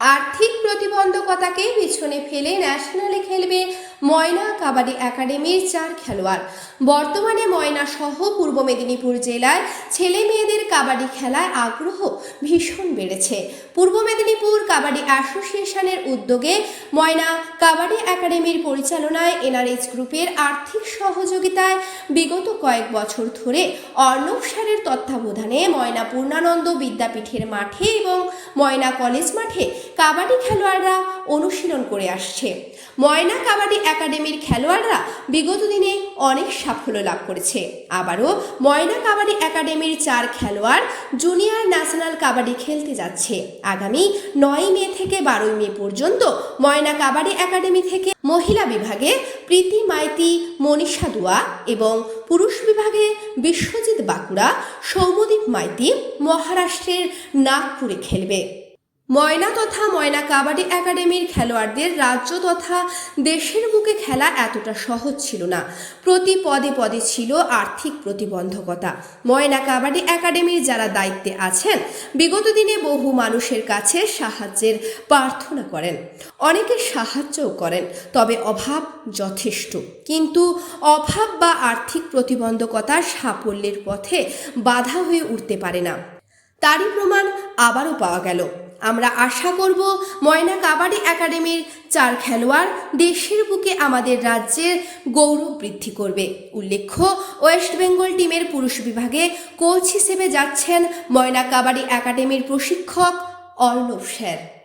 আর্থিক প্রতিবন্ধকতাকে পিছনে ফেলে ন্যাশনালে খেলবে ময়না কাবাডি একাডেমির চার খেলোয়াড়। বর্তমানে ময়না সহ পূর্ব মেদিনীপুর জেলায় ছেলে মেয়েদের কাবাডি খেলায় আগ্রহ ভীষণ বেড়েছে। পূর্ব মেদিনীপুর কাবাডি অ্যাসোসিয়েশনের উদ্যোগে ময়না কাবাডি একাডেমির পরিচালনায় এনআরএইচ গ্রুপের আর্থিক সহযোগিতায় বিগত কয়েক বছর ধরে অর্ণব সারের তত্ত্বাবধানে ময়না পূর্ণানন্দ বিদ্যাপীঠের মাঠে এবং ময়না কলেজ মাঠে কাবাডি খেলোয়াড়রা অনুশীলন করে আসছে। ময়না কাবাডি একাডেমির খেলোয়াড়রা বিগত দিনে অনেক সাফল্য লাভ করেছে। আবারও ময়না কাবাডি একাডেমির চার খেলোয়াড় জুনিয়র ন্যাশনাল কাবাডি খেলতে যাচ্ছে। আগামী নয় মে থেকে বারোই মে পর্যন্ত ময়না কাবাডি একাডেমি থেকে মহিলা বিভাগে প্রীতি মাইতি, মনীষা দুয়া এবং পুরুষ বিভাগে বিশ্বজিৎ বাঁকুড়া সৌমদীপ মাইতি মহারাষ্ট্রের নাগপুরে খেলবে। ময়না তথা ময়না কাবাডি একাডেমির খেলোয়াড়দের রাজ্য তথা দেশের বুকে খেলা এতটা সহজ ছিল না। প্রতি পদে পদে ছিল আর্থিক প্রতিবন্ধকতা। ময়না কাবাডি একাডেমির যারা দায়িত্বে আছেন, বিগত দিনে বহু মানুষের কাছে সাহায্যের প্রার্থনা করেন। অনেকে সাহায্যও করেন, তবে অভাব যথেষ্ট। কিন্তু অভাব বা আর্থিক প্রতিবন্ধকতা সাফল্যের পথে বাধা হয়ে উঠতে পারে না। তারই প্রমাণ আবারও পাওয়া গেল। আমরা আশা করব ময়না কাবাডি একাডেমির চার খেলোয়াড় দেশের বুকে আমাদের রাজ্যের গৌরব বৃদ্ধি করবে। উল্লেখ্য, ওয়েস্ট বেঙ্গল টিমের পুরুষ বিভাগে কোচ হিসেবে যাচ্ছেন ময়না কাবাডি একাডেমির প্রশিক্ষক অর্ণব স্যার